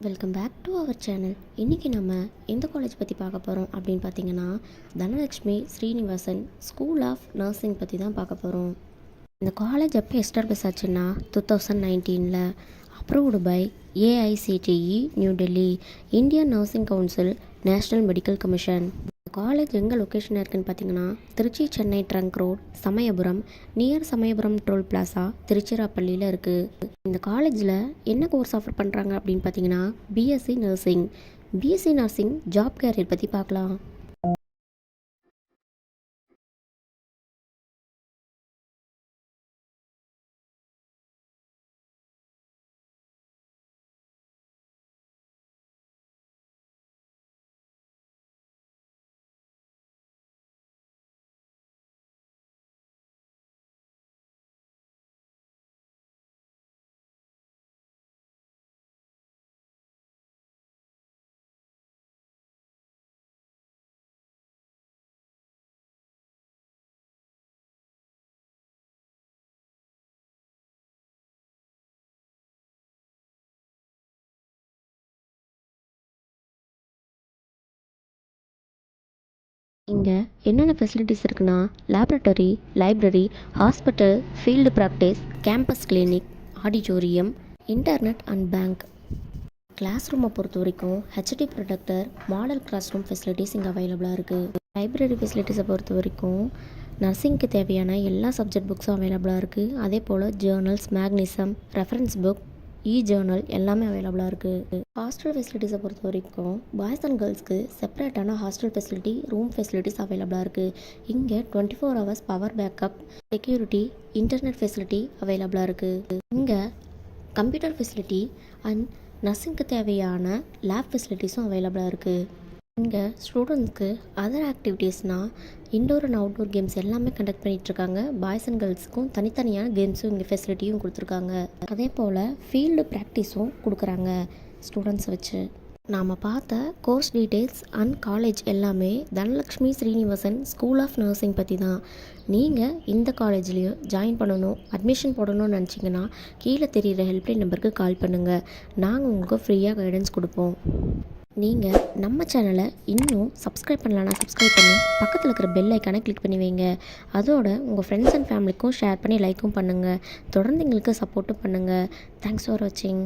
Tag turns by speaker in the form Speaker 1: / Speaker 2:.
Speaker 1: Welcome back to our channel இன்றைக்கி நம்ம எந்த காலேஜ் பற்றி பார்க்க போகிறோம் அப்படின்னு பார்த்தீங்கன்னா Dhanalakshmi Srinivasan school of nursing பற்றி தான் பார்க்க போகிறோம் இந்த காலேஜ் எப்போ எஸ்டாப்ளிஷ் ஆச்சுன்னா டூ தௌசண்ட் நைன்டீனில் approved by AICTE New Delhi Indian Nursing Council National Medical Commission college எங்கே லொக்கேஷன் இருக்குன்னு பார்த்தீங்கன்னா Trichy Chennai trunk road Samayapuram near Samayapuram toll plaza திருச்சிராப்பள்ளியில் இருக்குது இந்த காலேஜில் என்ன கோர்ஸ் ஆஃபர் பண்ணுறாங்க அப்படின்னு பார்த்தீங்கன்னா BSc nursing BSc nursing job career பற்றி பார்க்கலாம். இங்கே என்னென்ன ஃபெசிலிட்டிஸ் இருக்குன்னா laboratory library hospital field practice campus clinic auditorium internet and bank class ரூமை பொறுத்த வரைக்கும் HD projector model class room facilities இங்கே அவைலபிளாக இருக்குது லைப்ரரி ஃபெசிலிட்டிஸை பொறுத்த வரைக்கும் நர்சிங்க்கு தேவையான எல்லா சப்ஜெக்ட் புக்ஸும் அவைலபிளாக இருக்குது அதே போல் journals magazines reference book e journal எல்லாமே அவைலபிளாக இருக்குது ஹாஸ்டல் ஃபெசிலிட்டிஸை பொறுத்த வரைக்கும் பாய்ஸ் அண்ட் கேர்ள்ஸ்க்கு செப்பரேட்டான ஹாஸ்டல் ஃபெசிலிட்டி ரூம் ஃபெசிலிட்டிஸ் அவைலபிளாக இருக்குது இங்கே twenty four hours power backup security internet facility அவைலபிளாக இருக்குது இங்கே கம்ப்யூட்டர் ஃபெசிலிட்டி அண்ட் நர்சிங்க்கு தேவையான லேப் ஃபெசிலிட்டிஸும் அவைலபிளாக இருக்குது இங்கே ஸ்டூடெண்ட்ஸ்க்கு அதர் ஆக்டிவிட்டீஸ்னால் இன்டோர் அண்ட் அவுட்டோர் கேம்ஸ் எல்லாமே கண்டக்ட் பண்ணிகிட்ருக்காங்க பாய்ஸ் அண்ட் கேர்ள்ஸுக்கும் தனித்தனியான கேம்ஸும் இங்கே ஃபெசிலிட்டியும் கொடுத்துருக்காங்க. அதே போல் ஃபீல்டு ப்ராக்டிஸும் கொடுக்குறாங்க ஸ்டூடெண்ட்ஸ் வச்சு. நாம் பார்த்த கோர்ஸ் டீட்டெயில்ஸ் அண்ட் காலேஜ் எல்லாமே Dhanalakshmi Srinivasan school of nursing பற்றி தான் நீங்கள் இந்த காலேஜ்லேயும் ஜாயின் பண்ணணும் அட்மிஷன் போடணும்னு நினச்சிங்கன்னா கீழே தெரிகிற ஹெல்ப்லைன் நம்பருக்கு கால் பண்ணுங்கள் நாங்கள் உங்களுக்கு ஃப்ரீயாக கைடன்ஸ் கொடுப்போம். நீங்கள் நம்ம சேனலை இன்னும் சப்ஸ்கிரைப் பண்ணலன்னா சப்ஸ்கிரைப் பண்ணி பக்கத்தில் இருக்கிற பெல் ஐக்கானை கிளிக் பண்ணி வைங்க. அதோட உங்கள் ஃப்ரெண்ட்ஸ் அண்ட் ஃபேமிலிக்கும் ஷேர் பண்ணி லைக்கும் பண்ணுங்கள் தொடர்ந்து எங்களுக்கு சப்போர்ட்டும் பண்ணுங்கள் தேங்க்ஸ் ஃபார் வாட்சிங்